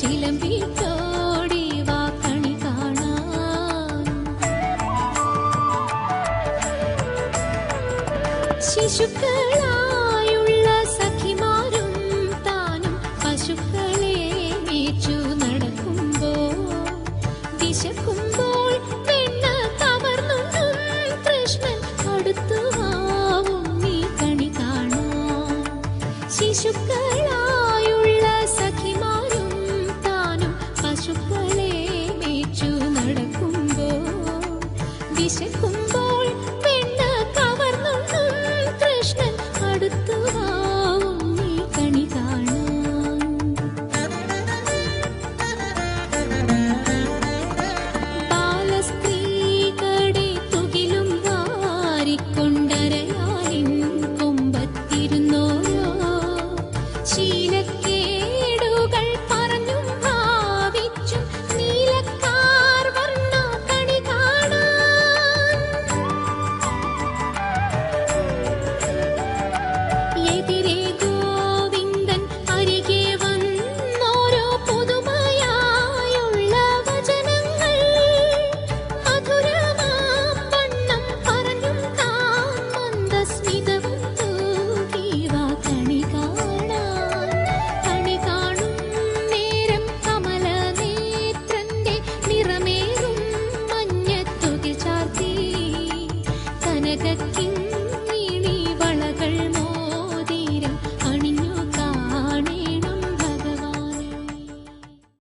ചിലമ്പിച്ചോടി വാക്കണി കാണാൻ ശിശുക്കളായുള്ള സഖിമാരും താനും പശുക്കളെ മേച്ചു നടക്കുമ്പോ ദിശക്കു chez vous.